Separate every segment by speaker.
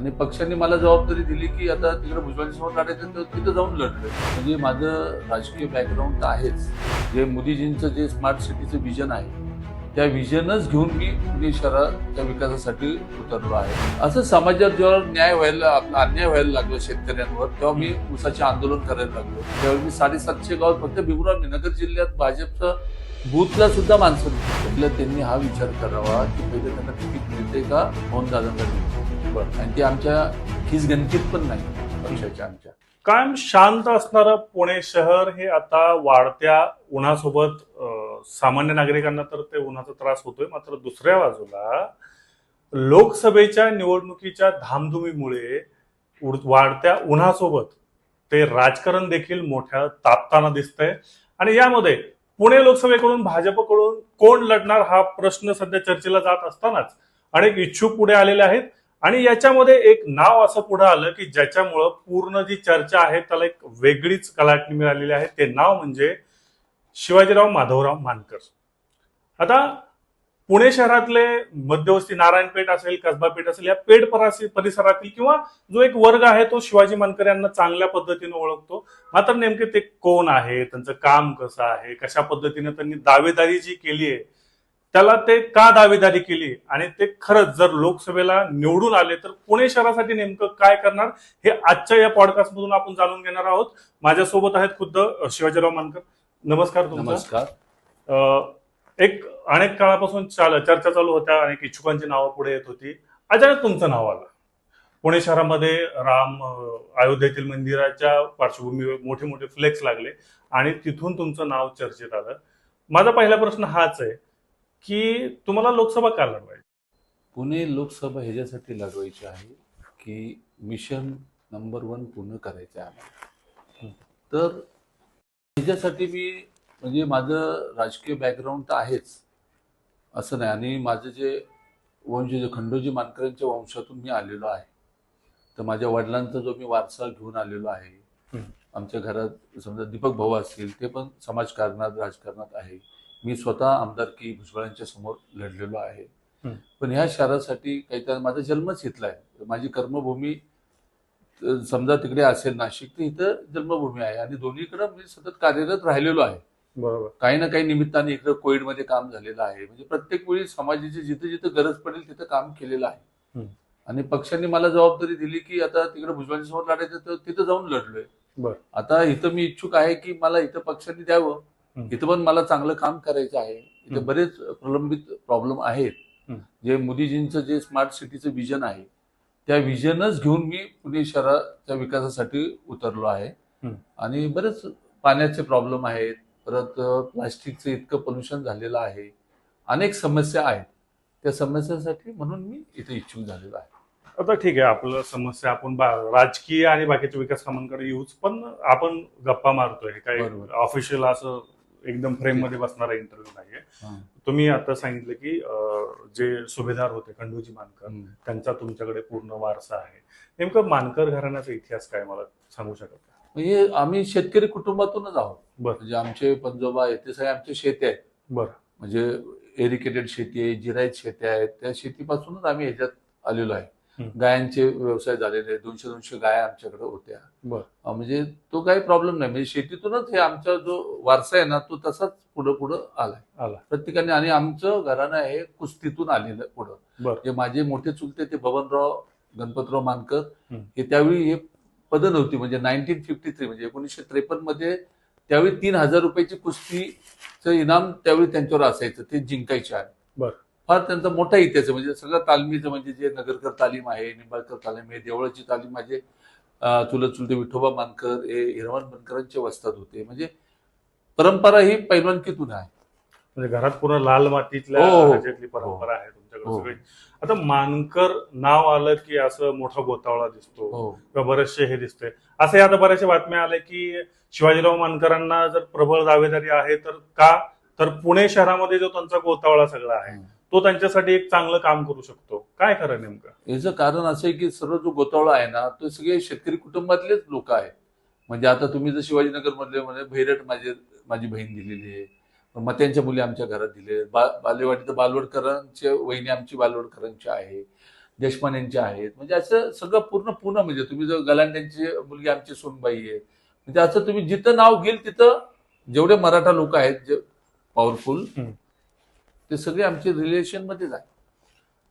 Speaker 1: आणि पक्षांनी मला जबाबदारी दिली की आता तिकडे भुजबळांसमोर लढायचं तर तिथं जाऊन लढलं म्हणजे माझं राजकीय बॅकग्राऊंड तर आहेच. जे मोदीजींचं जे स्मार्ट सिटीचं विजन आहे त्या विजनच घेऊन मी पुणे शहराच्या विकासासाठी उतरलो आहे. असं समाजात जेव्हा न्याय व्हायला आपला अन्याय व्हायला लागलो शेतकऱ्यांवर तेव्हा मी ऊसाचे आंदोलन करायला लागलो. त्यावेळी मी साडेसातशे गावात फक्त भिवराव नगर जिल्ह्यात भाजपचं बूथला सुद्धा माणसं नव्हती. पहिलं त्यांनी हा विचार करावा की पहिले त्यांना तिकीट मिळते का? मोहन दादांना आणि ते आमच्या खिस गणतीत पण नाही पक्षाच्या आमच्या.
Speaker 2: कायम शांत असणारं पुणे शहर हे आता वाढत्या उन्हासोबत सामान्य नागरिकांना तर ते उन्हाचा त्रास होतोय. मात्र दुसऱ्या बाजूला लोकसभेच्या निवडणुकीच्या धामधुमीमुळे उड- वाढत्या उन्हासोबत ते राजकारण देखील मोठ्या तापताना दिसतंय. आणि यामध्ये पुणे लोकसभेकडून भाजपकडून कोण लढणार हा प्रश्न सध्या चर्चेला जात असतानाच अनेक इच्छुक पुढे आलेले आहेत. आणि याच्यामध्ये एक नाव असं पुढे आलं की ज्याच्यामुळं पूर्ण जी चर्चा आहे त्याला एक वेगळीच कलाटणी मिळालेली आहे. ते नाव म्हणजे शिवाजीराव माधवराव मानकर. आता पुणे शहरातले मध्यवस्ती नारायणपेठ असेल कसबा पेठ असेल या पेठ परासी- परिसरातील किंवा जो एक वर्ग आहे तो शिवाजी मानकर यांना चांगल्या पद्धतीने ओळखतो. मात्र नेमके ते कोण आहे त्यांचं काम कसं आहे कशा पद्धतीने त्यांनी दावेदारी जी केली आहे त्याला ते का दावेदारी केली? आणि ते खरंच जर लोकसभेला निवडून आले तर पुणे शहरासाठी नेमकं काय करणार? हे आजच्या या पॉडकास्ट मधून आपण जाणून घेणार आहोत. माझ्यासोबत आहेत खुद्द शिवाजीराव मानकर. नमस्कार
Speaker 1: नमस्कार.
Speaker 2: एक अनेक काळापासून चाल चर्चा चालू होत्या. अनेक इच्छुकांची नावं पुढे येत होती. अचानक तुमचं नाव आलं. पुणे शहरामध्ये राम अयोध्येतील मंदिराच्या पार्श्वभूमीवर मोठे मोठे फ्लेक्स लागले आणि तिथून तुमचं नाव चर्चेत आलं. माझा पहिला प्रश्न हाच आहे की तुम्हाला लोकसभा का लढवायची?
Speaker 1: पुणे लोकसभा ह्याच्यासाठी लढवायची आहे की मिशन नंबर वन पूर्ण करायचं आहे. तर ह्याच्यासाठी मी म्हणजे माझं राजकीय बॅकग्राऊंड तर आहेच. असं नाही. आणि माझं जे वंश जे खंडोजी मानकरांच्या वंशातून मी आलेलो आहे. तर माझ्या वडिलांचा जो मी वारसा घेऊन आलेलो आहे. आमच्या घरात समजा दीपक भाऊ असतील ते पण समाजकारणात राजकारणात आहे. मी स्वतः आमदारकी भुजबळांच्या समोर लढलेलो आहे. पण ह्या शहरासाठी काही तर माझा जन्मच इथला आहे माझी कर्मभूमी समजा तिकडे असेल नाशिक तर इथं जन्मभूमी आहे. आणि दोन्हीकडे मी सतत कार्यरत राहिलेलो आहे.
Speaker 2: बरोबर
Speaker 1: काही ना काही निमित्ताने इकडे कोविडमध्ये काम झालेलं आहे म्हणजे प्रत्येक वेळी समाजाची जिथं जिथं गरज पडेल तिथं काम केलेलं आहे
Speaker 2: हं.
Speaker 1: आणि पक्षांनी मला जबाबदारी दिली की आता तिकडे भुजबळांसमोर लढायचं तर तिथं जाऊन लढलोय. आता इथं मी इच्छुक आहे की मला इथं पक्षांनी द्यावं. इथं पण मला चांगलं काम करायचं आहे इथं. बरेच प्रलंबित प्रॉब्लेम आहेत. जे मोदीजींचं जे स्मार्ट सिटीचं विजन आहे त्या विजनच घेऊन मी पुणे शहराच्या विकासासाठी उतरलो आहे. आणि बरेच पाण्याचे प्रॉब्लेम आहेत परत प्लास्टिकचं इतकं पोल्युशन झालेलं आहे. अनेक समस्या आहेत. त्या समस्यांसाठी म्हणून मी इथे इच्छुक झालेलो आहे.
Speaker 2: आता ठीक आहे आपलं समस्या आपण राजकीय आणि बाकीच्या विकास कामांकडे येऊच पण आपण गप्पा मारतोय. हे काही. ऑफिशियल असं एकदम फ्रेममध्ये बसणारा इंटरव्ह्यू नाहीये. तुम्ही आता सांगितलं की जे सुभेदार होते खंडूजी मानकर. त्यांचा तुमच्याकडे पूर्ण वारसा आहे. नेमकं मानकर घराण्याचा इतिहास काय मला सांगू शकत?
Speaker 1: म्हणजे आम्ही शेतकरी कुटुंबातूनच आहोत.
Speaker 2: बरं.
Speaker 1: म्हणजे आमचे पंजोबा आहेत ते सगळे आमचे शेती आहेत.
Speaker 2: बरं.
Speaker 1: म्हणजे एरिकेटेड शेती आहे जिरायत शेती आहेत त्या शेतीपासूनच आम्ही ह्याच्यात आलेलो आहे.
Speaker 2: हं.
Speaker 1: गायांचे व्यवसाय झालेले दोनशे दोनशे गाया आमच्याकडे होत्या.
Speaker 2: बरं.
Speaker 1: अं, म्हणजे तो काही प्रॉब्लेम नाही. म्हणजे शेतीतूनच हे आमचा जो वारसा आहे ना तो तसाच पुढं पुढं आलाय.
Speaker 2: आला.
Speaker 1: प्रत्येकाने आणि आमचं घराणं आहे कुस्तीतून आलेलं पुढं.
Speaker 2: बरं.
Speaker 1: जे माझे मोठे चुलते ते बबनराव गणपतराव मानकर
Speaker 2: हं.
Speaker 1: हे त्यावेळी हे पदं नव्हती. म्हणजे नाईन्टीन फिफ्टी थ्री म्हणजे एकोणीसशे त्रेपन्नमध्ये त्यावेळी तीन हजार रुपयाची कुस्तीचं इनाम त्यावेळी त्यांच्यावर असायचं. ते जिंकायचे आहे. फार त्यांचा मोठा इतिहास आहे. म्हणजे सगळं तालमीचं म्हणजे जे नगरकर तालीम आहे निंबाळकर तालीम आहे देवळाची तालीम माझे अं, चुलत चुलते विठोबा मानकर हे हिरवण बनकरांचे वस्तात होते. म्हणजे परंपरा ही पैलवानकीतून आहे.
Speaker 2: म्हणजे घरात पूर्ण लाल मातीतल्या
Speaker 1: हो, हो.
Speaker 2: ह्याच्यातली परंपरा आहे.
Speaker 1: हो.
Speaker 2: आता मानकर नाव आलं की असं मोठा गोतावळा दिसतो
Speaker 1: हो.
Speaker 2: किंवा बरेचसे हे दिसते असे आता बऱ्याचशा बातम्या आल्या की शिवाजीराव मानकरांना जर प्रबळ दावेदारी आहे तर का? तर पुणे शहरामध्ये जो त्यांचा गोतावळा सगळा आहे तो त्यांच्यासाठी एक चांगलं काम करू शकतो. काय खरं नेमकं?
Speaker 1: याचं कारण असं आहे की सर्व जो गोतावळा आहे ना तो सगळे शेतकरी कुटुंबातलेच लोक आहेत. म्हणजे आता तुम्ही जर शिवाजीनगर मधले म्हणजे भैरट माझे माझी बहीण दिलेली आहे. मत्यांच्या मुली आमच्या घरात दिले बा बालेवाडी तर बालवडकरांच्या वहिनी आमची बालवडकरांची आहे. देशपांडेंचे आहेत. म्हणजे असं सगळं पूर्ण पुणे म्हणजे तुम्ही जर गलांड्यांची मुलगी आमची सोनबाई आहे म्हणजे असं तुम्ही जिथं नाव घेईल तिथं जेवढे मराठा लोक आहेत जे पॉवरफुल. ते सगळे आमचे रिलेशन मध्येच आहे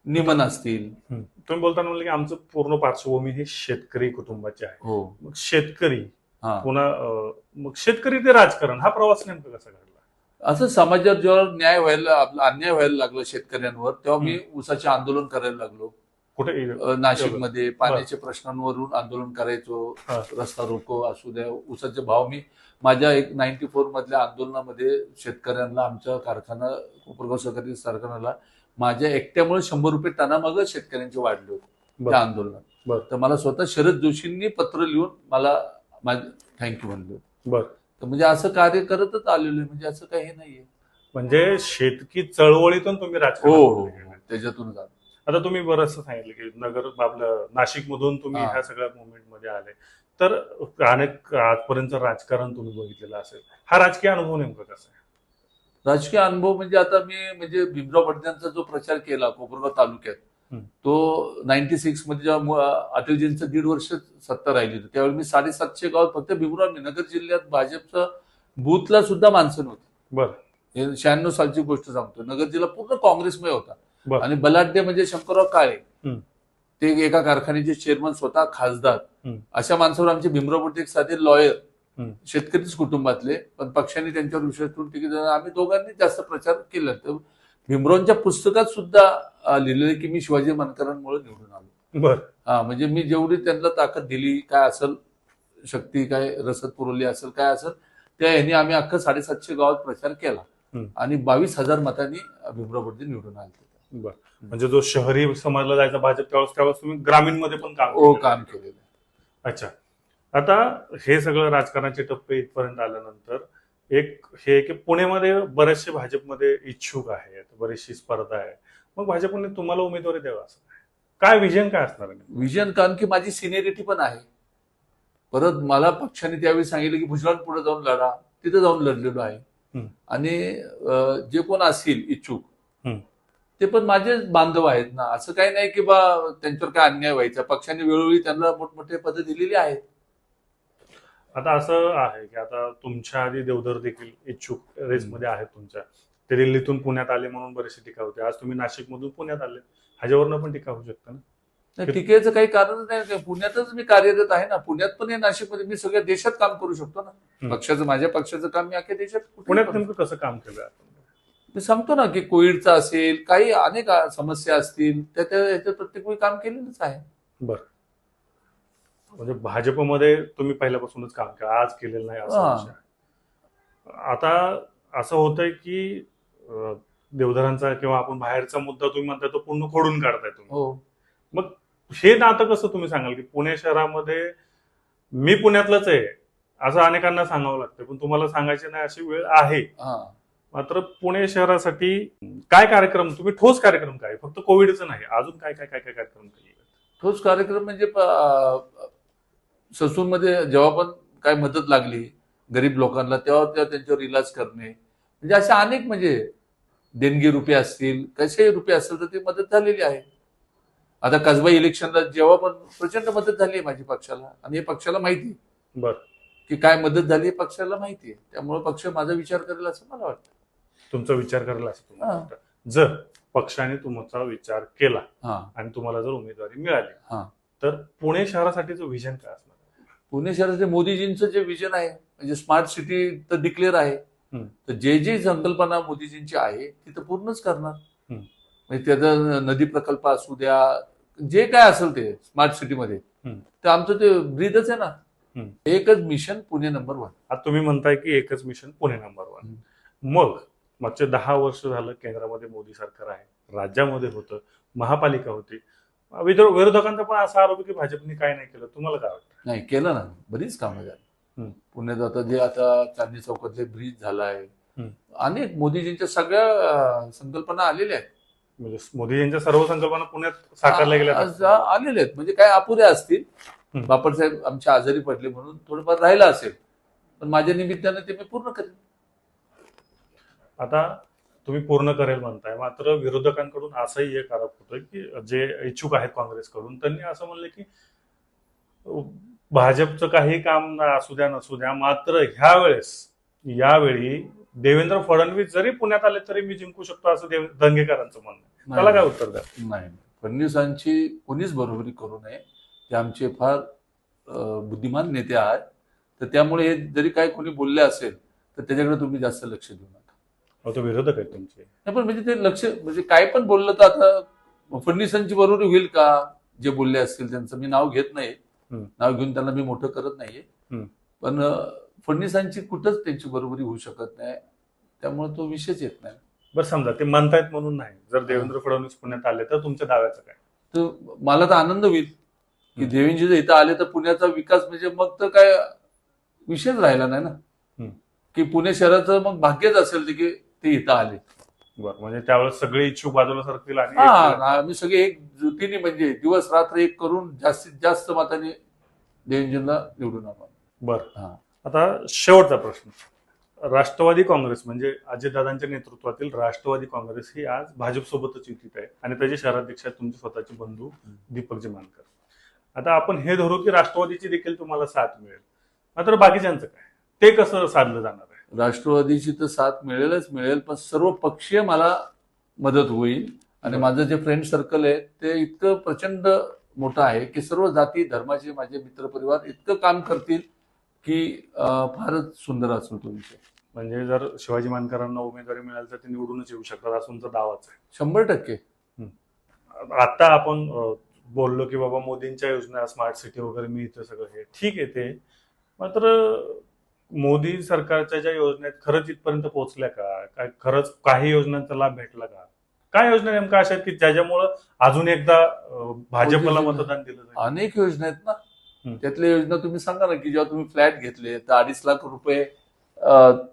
Speaker 1: निमन असतील.
Speaker 2: तुम्ही बोलताना म्हणलं की आमचं पूर्ण पार्श्वभूमी ही शेतकरी कुटुंबाची आहे.
Speaker 1: हो.
Speaker 2: मग शेतकरी
Speaker 1: हा.
Speaker 2: पुन्हा मग शेतकरी ते राजकारण हा प्रवास नेमका कसा घडला?
Speaker 1: असं समाजात जेव्हा न्याय व्हायला आपला अन्याय व्हायला लागला शेतकऱ्यांवर तेव्हा मी ऊसाचे आंदोलन करायला लागलो.
Speaker 2: कुठे?
Speaker 1: नाशिकमध्ये पाण्याच्या प्रश्नांवरून आंदोलन करायचो. रस्ता रोको असू द्या ऊसाचे भाव मी माझ्या एक नाईन्टी फोर मधल्या आंदोलनामध्ये शेतकऱ्यांना आमच्या कारखाना कोपरगाव सहकारी कारखान्याला माझ्या एकट्यामुळे शंभर रुपये टनामागं शेतकऱ्यांचे वाढले होते. त्या आंदोलनात. तर मला स्वतः शरद जोशींनी पत्र लिहून मला थँक्यू म्हणले होते.
Speaker 2: बर.
Speaker 1: म्हणजे असं कार्य करतच आलेलो आहे म्हणजे असं काही नाहीये
Speaker 2: म्हणजे शेतकी चळवळीतून तुम्ही राजकारण
Speaker 1: हो हो त्याच्यातूनच आलो.
Speaker 2: आता तुम्ही बरंच सांगितलं की नगर आपलं नाशिक मधून तुम्ही
Speaker 1: हा.
Speaker 2: ह्या सगळ्या मुवमेंटमध्ये आले तर अनेक आजपर्यंत राजकारण तुम्ही बघितलेलं असेल हा राजकीय अनुभव नेमका कसा आहे
Speaker 1: राजकीय अनुभव म्हणजे आता मी म्हणजे भीमराव पडद्यांचा जो प्रचार केला कोपरगाव तालुक्यात. तो नाईन्टी सिक्समध्ये जेव्हा अटलजींचं दीड वर्ष सत्ता राहिली होती त्यावेळी मी साडेसातशे गावात फक्त भीमराव नगर जिल्ह्यात भाजपचं बूथला सुद्धा माणसं नव्हती
Speaker 2: बरं
Speaker 1: हे शहाण्णव सालची गोष्ट सांगतो नगर जिल्हा पूर्ण काँग्रेसमय होता. आणि बलाढ्य म्हणजे शंकरराव काळे. ते एका कारखान्याचे चेअरमन स्वतः खासदार. अशा माणसावर आमचे भीमराव एक साधे लॉयर. शेतकरीच कुटुंबातले पण पक्षाने त्यांच्यावर विश्वास ठेवून तिकीट. आम्ही दोघांनी जास्त प्रचार केला तर भीमरावांच्या पुस्तकात सुद्धा लिहिलेलं की मी शिवाजी मानकरांमुळे निवडून आलो.
Speaker 2: बर.
Speaker 1: हा म्हणजे मी जेवढी त्यांना ताकद दिली काय असेल शक्ती काय रसद पुरवली असेल काय असेल त्या ह्यानी आम्ही अख्खं साडेसातशे गावात प्रचार केला. आणि बावीस हजार मतांनी भीमराव निवडून आले
Speaker 2: बर. म्हणजे जो शहरी समाजला जायचा भाजप त्यावेळेस त्यावेळेस तुम्ही ग्रामीणमध्ये पण काम केलेलं
Speaker 1: काम. केलेलं
Speaker 2: अच्छा. आता हे सगळं राजकारणाचे टप्पे इथपर्यंत आल्यानंतर एक हे की पुण्यामध्ये बरेचसे भाजपमध्ये इच्छुक आहेत बरीचशी स्पर्धा आहे मग भाजपने तुम्हाला उमेदवारी द्यावा असं काय? विजन काय असणार?
Speaker 1: विजन कारण की माझी सिनियरिटी पण आहे परत मला पक्षाने त्यावेळी सांगितलं की भुजबळ पुढे जाऊन लढा तिथे जाऊन लढलेलो आहे. आणि जे कोण असतील इच्छुक. ते पण माझे बांधव आहेत ना असं काही नाही की बा त्यांच्यावर काय अन्याय व्हायचा पक्षाने वेळोवेळी त्यांना मोठमोठे पद दिलेली आहेत
Speaker 2: आता असं आहे की आता तुमच्या आधी देवधर देखील इच्छुक रेसमध्ये आहेत तुमच्या. ते दिल्लीतून पुण्यात आले म्हणून बरेचसे टीका होते. आज तुम्ही नाशिकमधून पुण्यात आले. ह्याच्यावरनं पण टीका होऊ शकतं ना?
Speaker 1: नाही, टीकेचं काही कारणच नाही. पुण्यातच मी कार्यरत आहे ना. पुण्यात पण हे नाशिकमध्ये. मी सगळ्या देशात काम करू शकतो ना.
Speaker 2: हम्म.
Speaker 1: पक्षाचं माझ्या पक्षाचं काम मी अख्ख्या देशात कुठेही
Speaker 2: पुण्यात नेमकं कसं काम केलं आपण?
Speaker 1: मी सांगतो ना की कोविडचा असेल काही अनेक आ- समस्या असतील त्या त्या प्रत्येक वेळी काम केलेलंच आहे.
Speaker 2: बरं. म्हणजे भाजपमध्ये तुम्ही पहिल्यापासूनच काम केलं. आज केलेलं नाही असा
Speaker 1: हा.
Speaker 2: विषय आहे. आता असं होतंय की अं, देवधरांचा किंवा आपण बाहेरचा मुद्दा तुम्ही म्हणताय तो पूर्ण खोडून काढताय तुम्ही.
Speaker 1: हो.
Speaker 2: हे नातं कसं तुम्ही सांगाल की पुणे शहरामध्ये मी पुण्यातलंच आहे असं अनेकांना सांगावं लागतं पण तुम्हाला सांगायची नाही अशी वेळ आहे.
Speaker 1: हा.
Speaker 2: मात्र पुणे शहरासाठी काय कार्यक्रम तुम्ही ठोस कार्यक्रम काय? फक्त कोविडचं नाही अजून काय काय काय काय कार्यक्रम केले
Speaker 1: तोच कार्यक्रम म्हणजे मध्ये जेव्हा पण काय मदत लागली गरीब लोकांना तेव्हा तेव्हा त्यांच्यावर इलाज करणे. म्हणजे असे अनेक म्हणजे देणगी रुपये असतील कसेही रुपये असतील तर ती मदत झालेली आहे. आता कसबा इलेक्शनला जेव्हा पण प्रचंड मदत झाली आहे माझी पक्षाला. आणि हे पक्षाला माहिती
Speaker 2: बर.
Speaker 1: की काय मदत झाली हे पक्षाला माहिती आहे. त्यामुळे पक्ष माझा विचार करेल असं मला वाटतं.
Speaker 2: तुमचा विचार करायला असं तुम्हाला
Speaker 1: हा.
Speaker 2: वाटतं. जर पक्षाने तुमचा विचार केला
Speaker 1: हा.
Speaker 2: आणि तुम्हाला जर उमेदवारी मिळाली
Speaker 1: हा.
Speaker 2: तर पुणे शहरासाठीचं विजन काय असणार?
Speaker 1: पुणे शहराचे मोदीजींचं जे विजन आहे म्हणजे स्मार्ट सिटी तर डिक्लेअर आहे. तर जे जे संकल्पना मोदीजींची आहे ती तर पूर्णच करणार. म्हणजे त्याचा नदी प्रकल्प असू द्या जे काय असेल ते स्मार्ट सिटीमध्ये. तर आमचं ते ब्रीदच आहे ना. एकच मिशन पुणे नंबर वन
Speaker 2: आता तुम्ही म्हणताय की एकच मिशन पुणे नंबर वन. मग मागचे दहा वर्ष झालं केंद्रामध्ये मोदी सरकार आहे राज्यामध्ये होतं महापालिका होती विरोधकांचा पण असा आरोप आहे की भाजपने काय नाही केलं. तुम्हाला काय वाटतं?
Speaker 1: नाही केलं ना. बरीच कामं झाली. पुण्यात आता जे आता चांदणी चौकातले ब्रिज झालाय.
Speaker 2: हम्म.
Speaker 1: अनेक मोदीजींच्या सगळ्या संकल्पना आलेल्या आहेत.
Speaker 2: म्हणजे मोदी यांच्या सर्व संकल्पना पुण्यात साकारल्या गेल्या
Speaker 1: आज आलेले आहेत. म्हणजे काय अपुऱ्या असतील?
Speaker 2: हम्म.
Speaker 1: बापडसाहेब आमच्या आजारी पडले म्हणून थोडंफार राहिलं असेल. पण माझ्या निमित्तानं ते मी पूर्ण करेन.
Speaker 2: आता तुम्ही पूर्ण करेल म्हणताय. मात्र विरोधकांकडून असाही एक आरोप होतोय की जे इच्छुक आहेत काँग्रेसकडून त्यांनी असं म्हणलं की भाजपचं काही काम ना असू द्या नसू द्या मात्र ह्या वेळेस यावेळी देवेंद्र फडणवीस जरी पुण्यात आले तरी मी जिंकू शकतो असं देव दंगेकरांचं म्हणणं. त्याला काय उत्तर द्या
Speaker 1: नाही फडणवीसांची कोणीच बरोबरी करू नये. ते आमचे फार बुद्धिमान नेते आहेत. तर त्यामुळे हे जरी काय कोणी बोलले असेल तर त्याच्याकडे तुम्ही जास्त लक्ष देऊ नका.
Speaker 2: अहो, तो विरोधक आहेत तुमचे.
Speaker 1: नाही, पण म्हणजे ते लक्ष म्हणजे काय पण बोललं तर आता फडणवीसांची बरोबरी होईल का? जे बोलले असतील त्यांचं. मी नाव घेत नाही. नाव घेऊन त्यांना मी मोठं करत नाहीये. पण फडणवीसांची कुठंच त्यांची बरोबरी होऊ शकत नाही. त्यामुळे तो विषयच येत नाही.
Speaker 2: बरं समजा ते म्हणतायत म्हणून नाही. जर देवेंद्र फडणवीस पुण्यात आले तर तुमच्या दाव्याचं काय?
Speaker 1: तर मला तर आनंद होईल की. देवेंद्रजी जर इथं आले तर पुण्याचा विकास म्हणजे मग तर काय विषयच राहिला नाही ना. की पुणे शहराचं मग भाग्यच असेल ते की ते इथं आले.
Speaker 2: बरं म्हणजे त्यावेळेस सगळे इच्छुक बाजूला सरकतील आणि
Speaker 1: हा आम्ही सगळे एक जुटीने म्हणजे दिवस रात्र एक करून जास्तीत जास्त मताने देवेंद्रला निवडून आणू
Speaker 2: बर.
Speaker 1: हा.
Speaker 2: आता शेवटचा प्रश्न. राष्ट्रवादी काँग्रेस म्हणजे अजितदादांच्या नेतृत्वातील राष्ट्रवादी काँग्रेस ही आज भाजपसोबतच युतीत आहे आणि त्याचे शहराध्यक्ष आहेत तुमचे स्वतःचे बंधू दीपकजी मानकर. आता आपण हे धरू की राष्ट्रवादीची देखील तुम्हाला साथ मिळेल. मात्र बाकीच्यांचं काय? ते कसं साधलं जाणार?
Speaker 1: राष्ट्रवादीची तर साथ मिळेलच मिळेल पण सर्व पक्षीय मला मदत होईल. आणि. माझं जे फ्रेंड सर्कल आहे ते इतकं प्रचंड मोठं आहे की सर्व जाती धर्माचे माझे मित्रपरिवार इतकं काम करतील की फारच सुंदर असेल तो विषय.
Speaker 2: म्हणजे जर शिवाजी मानकरांना उमेदवारी मिळाली तर ते निवडूनच येऊ शकतात असं तुमचा दावाच आहे.
Speaker 1: शंभर टक्के.
Speaker 2: आता आपण बोललो की बाबा मोदींच्या योजना स्मार्ट सिटी वगैरे मिळतं सगळं हे. ठीक आहे ते. मात्र मोदी सरकारच्या ज्या योजना आहेत खरंच इथपर्यंत पोहोचल्या का? काय खरंच काही योजनांचा लाभ भेटला का? काय योजना नेमका अशा आहेत की ज्याच्यामुळं अजून एकदा भाजपला मतदान दिलं जाईल?
Speaker 1: अनेक योजना आहेत ना. त्यातल्या योजना तुम्ही सांगा ना की जेव्हा तुम्ही फ्लॅट घेतले तर अडीच लाख रुपये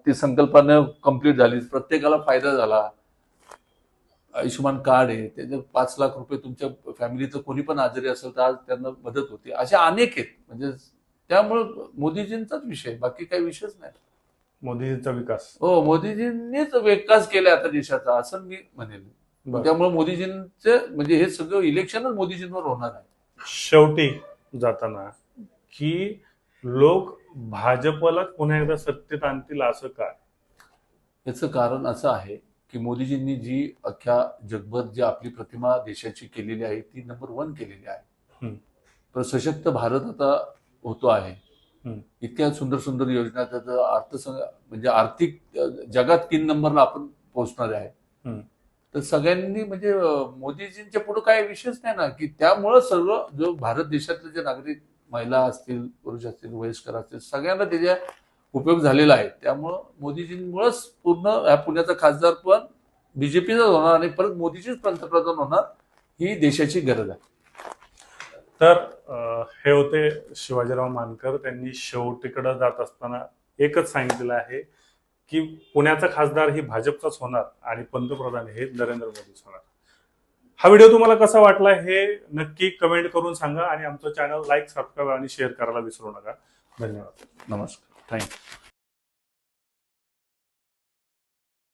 Speaker 1: ती संकल्पना कंप्लीट झाली प्रत्येकाला फायदा झाला. आयुष्यमान कार्ड आहे त्याचे पाच लाख रुपये तुमच्या फॅमिलीचं कोणी पण आजारी असेल तर आज त्यांना मदत होते. अशा अनेक आहेत. म्हणजे त्यामुळं मोदीजींचाच विषय बाकी काही विषयच नाही.
Speaker 2: मोदींचा विकास.
Speaker 1: हो मोदीजींनीच विकास केला आता देशाचा असं मी म्हणेल
Speaker 2: बरं.
Speaker 1: त्यामुळे मोदीजींचे म्हणजे हे सगळं इलेक्शनच मोदीजींवर होणार आहे.
Speaker 2: शेवटी जाताना की लोक भाजपला पुन्हा एकदा सत्तेत आणतील असं काय
Speaker 1: याचं कारण असं आहे की मोदीजींनी जी अख्ख्या जगभर जी आपली प्रतिमा देशाची केलेली आहे ती नंबर वन केलेली आहे.
Speaker 2: हम्म.
Speaker 1: तर सशक्त भारत आता होतो आहे. इतक्या सुंदर सुंदर योजना त्याचं अर्थसंग म्हणजे आर्थिक जगात तीन नंबरला आपण पोहोचणार आहे. तर सगळ्यांनी म्हणजे मोदीजींच्या पुढे काय विषयच नाही ना की त्यामुळं सर्व जो भारत देशातले जे नागरिक महिला असतील पुरुष असतील वयस्कर असतील सगळ्यांना त्याच्या उपयोग झालेला आहे त्यामुळं मोदीजींमुळेच पूर्ण ह्या पुण्याचा खासदार पण बीजेपीचाच होणार आणि परत मोदीचीच पंतप्रधान होणार ही देशाची गरज आहे
Speaker 2: तर हे होते शिवाजीराव मानकर. त्यांनी शेवटीकडे जात असताना एकच सांगितलेलं आहे की पुण्याचा खासदार ही भाजपचाच होणार आणि पंतप्रधान हे नरेंद्र मोदीच होणार. हा व्हिडिओ तुम्हाला कसा वाटला हे नक्की कमेंट करून सांगा आणि आमचं चॅनल लाईक सबस्क्राईब आणि शेअर करायला विसरू नका. धन्यवाद.
Speaker 1: नमस्कार. थँक्यू.